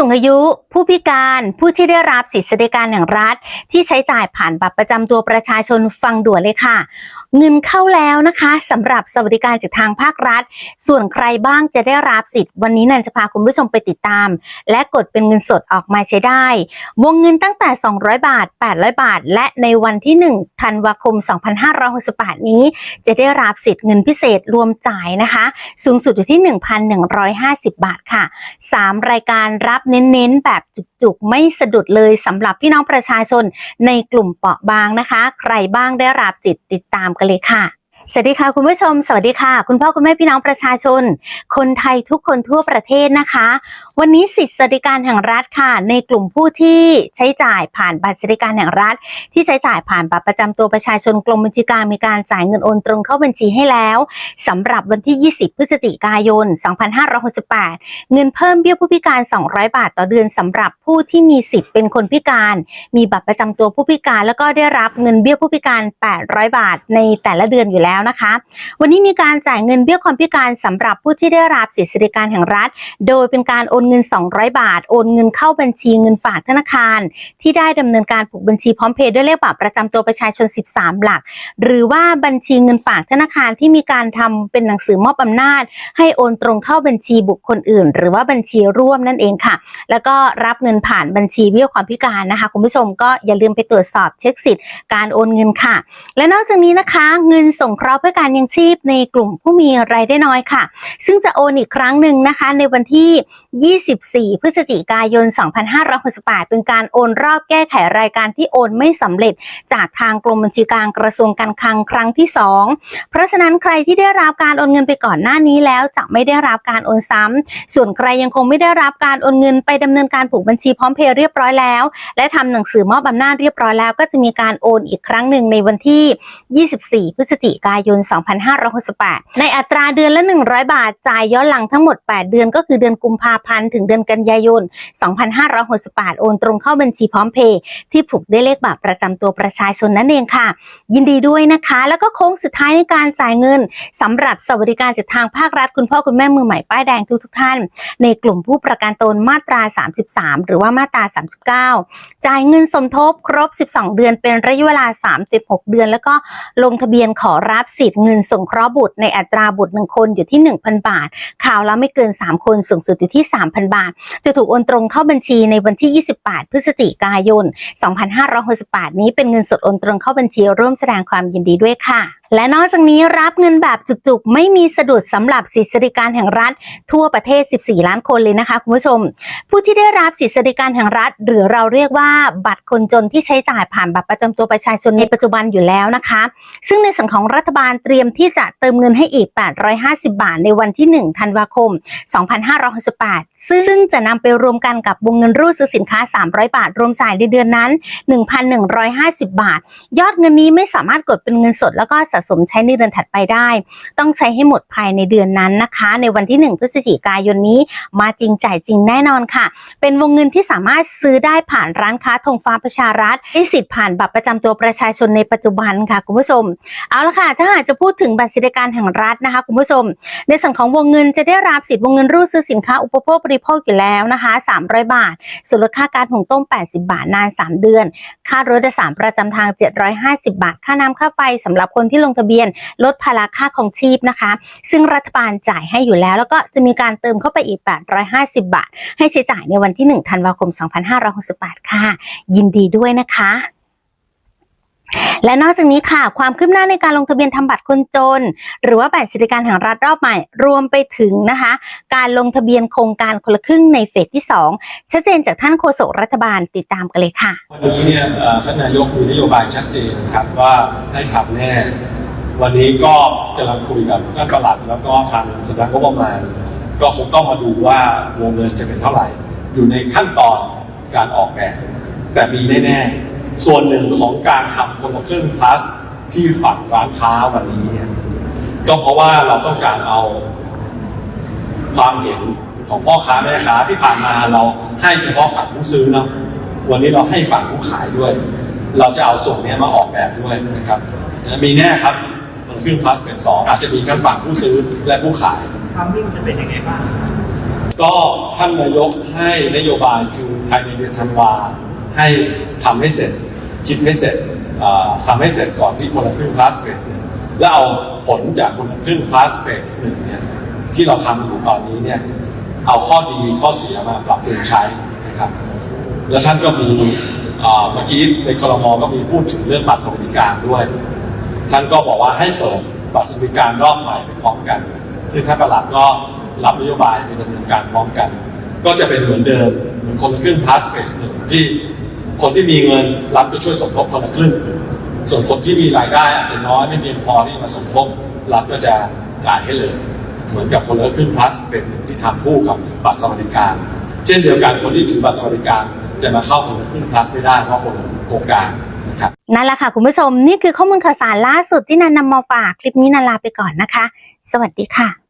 สูงอายุผู้พิการผู้ที่ได้รับสิทธิสวัสดิการแห่งรัฐ ที่ใช้จ่ายผ่านบัตรประจำตัวประชาชนฟังด่วนเลยค่ะ เงินเข้าแล้วนะคะสำหรับสวัสดิการจากทางภาครัฐ ส่วนใครบ้างจะได้รับสิทธิ์ วันนี้นันจะพาคุณผู้ชมไปติดตาม และกดเป็นเงินสดออกมาใช้ได้ วงเงินตั้งแต่ 200 บาท 800 บาท และในวันที่ 1 ธันวาคม 2568 นี้ จะได้รับสิทธิ์เงินพิเศษรวมจ่ายนะคะ สูงสุดอยู่ที่ 1,150 บาทค่ะ 3 รายการรับเน้นๆ แบบจุกๆ ไม่สะดุดเลยสำหรับพี่น้องประชาชนในกลุ่มเปราะบางนะคะ ใครบ้างได้รับสิทธิ์ติดตามกันเลยค่ะ สวัสดีค่ะคุณผู้ชม สวัสดีค่ะ คุณพ่อคุณแม่พี่น้องประชาชน คนไทยทุกคนทั่วประเทศนะคะ วันนี้สิทธิสวัสดิการแห่งรัฐค่ะ ในกลุ่มผู้ที่ใช้จ่ายผ่านบัตรสวัสดิการแห่งรัฐ ที่ใช้จ่ายผ่านบัตรประจำตัวประชาชนกรมบัญชีกลางมีการจ่ายเงินโอนตรงเข้าบัญชีให้แล้วสำหรับวันที่ 20 พฤศจิกายน 2568 เงินเพิ่มเบี้ยผู้พิการ 200 บาทต่อเดือนสำหรับผู้ที่มีสิทธิ์เป็นคนพิการ มีบัตรประจำตัวผู้พิการ แล้วก็ได้รับเงินเบี้ยผู้พิการ 800 บาทในแต่ละเดือนอยู่แล้วนะคะ วันนี้มีการจ่ายเงินเบี้ยความพิการสำหรับผู้ที่ได้รับสิทธิสวัสดิการแห่งรัฐ โดยเป็นการโอนเงิน 200 บาท โอนเงินเข้าบัญชีเงินฝากธนาคาร ที่ได้ดำเนินการผูกบัญชีพร้อมเพย์ด้วยเลขบัตรประจำตัวประชาชน 13 หลัก หรือว่าบัญชีเงินฝากธนาคารที่มีการทำเป็นหนังสือมอบอำนาจ ให้โอนตรงเข้าบัญชีบุคคลอื่น หรือว่าบัญชีร่วมนั่นเองค่ะ แล้วก็รับเงินผ่านบัญชีเบี้ยความพิการนะคะคุณผู้ชมก็อย่าลืมไปตรวจสอบเช็คสิทธิ์การโอนเงินค่ะ และนอกจากนี้นะคะเงินส่งเคราะห์เพื่อการยังชีพในกลุ่มผู้มีรายได้น้อยค่ะ ซึ่งจะโอนอีกครั้งหนึ่งนะคะในวันที่24 พฤศจิกายน 2568 เป็นการโอนรอบแก้ไขรายการที่โอนไม่สำเร็จ จากทางกรมบัญชีกลางกระทรวงการคลังครั้งที่ 2 เพราะฉะนั้นใครที่ได้รับการโอนเงินไปก่อนหน้านี้แล้วจะไม่ได้รับการโอนซ้ำส่วนใครยังคงไม่ได้รับการโอนเงินไปดำเนินการผูกบัญชีพร้อมเพย์เรียบร้อยแล้ว และทำหนังสือมอบอำนาจเรียบร้อยแล้ว ก็จะมีการโอนอีกครั้งหนึ่งในวันที่ 24 พฤศจิกายน 2568 ในอัตราเดือนละ 100 บาทจ่ายย้อนหลังทั้งหมด 8 เดือนก็คือเดือนกุมภาพันธ์ถึงเดือนกันยายน 2568 โอนตรงเข้าบัญชีพร้อมเพย์ที่ผูกด้วยเลขบัตรประจำตัวประชาชนนั่นเองค่ะ ยินดีด้วยนะคะ แล้วก็โค้งสุดท้ายในการจ่ายเงินสำหรับสวัสดิการจากทางภาครัฐคุณพ่อคุณแม่มือใหม่ป้ายแดงทุกๆท่าน ในกลุ่มผู้ประกันตนมาตรา 33 หรือว่ามาตรา 39 จ่ายเงินสมทบครบ 12 เดือนเป็นระยะเวลา 36 เดือน แล้วก็ลงทะเบียนขอรับสิทธิ์เงินสงเคราะห์บุตรในอัตราบุตร1คนอยู่ที่ 1,000 บาท ข่าวและไม่เกิน 3 คนสูงสุดอยู่ที่3,000 บาท จะถูกโอนตรงเข้าบัญชีในวันที่ 28 พฤศจิกายน 2568 นี้เป็นเงินสดโอนตรงเข้าบัญชีร่วมแสดงความยินดีด้วยค่ะ และนอกจากนี้รับเงินแบบจุกๆ ไม่มีสะดุดสำหรับสิทธิสวัสดิการแห่งรัฐ ทั่วประเทศ 14 ล้านคนเลยนะคะคุณผู้ชม ผู้ที่ได้รับสิทธิสวัสดิการแห่งรัฐ หรือเราเรียกว่าบัตรคนจนที่ใช้จ่ายผ่านบัตรประจำตัวประชาชนในปัจจุบันอยู่แล้วนะคะ ซึ่งในส่วนของรัฐบาลเตรียมที่จะเติมเงินให้อีก 850 บาทในวันที่ 1 ธันวาคม 2568 ซึ่งจะนำไปรวมกันกับวงเงินรูดซื้อสินค้า 300 บาท รวมจ่ายในเดือนนั้น 1,150 บาท ยอดเงินนี้ไม่สามารถกดเป็นเงินสดแล้วก็สะสมใช้ในเดือนถัดไปได้ ต้องใช้ให้หมดภายในเดือนนั้นนะคะ ในวันที่ 1 พฤศจิกายนนี้ มาจริงจ่ายจริงแน่นอนค่ะ เป็นวงเงินที่สามารถซื้อได้ผ่านร้านค้าธงฟ้าประชารัฐได้สิทธิ์ผ่านบัตรประจำตัวประชาชนในปัจจุบันค่ะคุณผู้ชม เอาละค่ะ ถ้าหากจะพูดถึงบัตรสวัสดิการแห่งรัฐนะคะคุณผู้ชม ในส่วนของวงเงินจะได้รับสิทธิ์วงเงินรูดซื้อสินค้าอุปโภคบริโภคอยู่แล้วนะคะ 300 บาทส่วนลดค่าการหุงต้ม 80 บาทนาน 3 เดือน ค่ารถโดยสารประจำทาง 750 บาท ค่าน้ำค่าไฟสำหรับคนที่ลงทะเบียน ลดภาระค่าของชีพนะคะ ซึ่งรัฐบาลจ่ายให้อยู่แล้ว แล้วก็จะมีการเติมเข้าไปอีก 850 บาท ให้ใช้จ่ายในวันที่ 1 ธันวาคม 2568 ค่ะ ยินดีด้วยนะคะและนอกจากนี้ค่ะ ความคืบหน้าในการลงทะเบียนทำบัตรคนจน หรือว่าบัตรสวัสดิการแห่งรัฐรอบใหม่ รวมไปถึงนะคะ การลงทะเบียนโครงการคนละครึ่งในเฟสที่ 2 ชัดเจนจากท่านโฆษกรัฐบาลติดตามกันเลยค่ะ วันนี้เนี่ยท่านนายกมีนโยบายชัดเจนครับว่าให้ทำแน่ วันนี้ก็กำลังคุยกับท่านประหลัดแล้วก็ทางสำนักงบประมาณ ก็คงต้องมาดูว่าวงเงินจะเป็นเท่าไหร่ อยู่ในขั้นตอนการออกแบบ แต่มีแน่ๆ ส่วนหนึ่งของการทำคนละครึ่ง plus ที่ฝั่งร้านค้าวันนี้เนี่ยก็เพราะว่าเราต้องการเอาความเห็นของพ่อค้าแม่ค้าที่ผ่านมาเราให้เฉพาะฝั่งผู้ซื้อเนาะวันนี้เราให้ฝั่งผู้ขายด้วย เราจะเอาส่วนนี้มาออกแบบด้วยนะครับมีแน่ครับ มันขึ้นพลัสเป็นสองอาจจะมีทั้งฝั่งผู้ซื้อและผู้ขาย ความนิ่งจะเป็นยังไงบ้างก็ท่านนายกให้นโยบายคือภายในเดือนธันวาให้ทำให้เสร็จ คิดให้เสร็จอ่าทำให้เสร็จก่อนที่คนละครึ่ง plus phase หนึ่งแล้วเอาผลจากคนละครึ่ง plus phase หนึ่งเนี่ยที่เราทำอยู่ตอนนี้เนี่ยเอาข้อดีข้อเสียมาปรับปรุงใช้นะครับ แล้วท่านก็มีอ่าเมื่อกี้ในครมก็มีพูดถึงเรื่องบัตรสวัสดิการด้วย ท่านก็บอกว่าให้เปิดบัตรสวัสดิการรอบใหม่ไปพร้อมกัน ซึ่งท่านประหลัดก็รับนโยบายไปดำเนินการพร้อมกัน ก็จะเป็นเหมือนเดิมเหมือนคนละครึ่ง plus phase หนึ่งที่คนที่มีเงินรัฐก็ช่วยสมทบคนละครึ่งส่วนคนที่มีรายได้อาจจะน้อยไม่เพียงพอที่มาสมทบรัฐก็จะจ่ายให้เลย เหมือนกับคนละครึ่ง plus phase หนึ่งที่ทำคู่กับบัตรสวัสดิการ เช่นเดียวกันคนที่ถือบัตรสวัสดิการจะมาเข้าคนละครึ่ง plus ไม่ได้เพราะคนโครงการ ครับนั่นแหละค่ะคุณผู้ชมนี่คือข้อมูลข่าวสารล่าสุดที่นันนำมาฝากคลิปนี้นันลาไปก่อนนะคะ สวัสดีค่ะ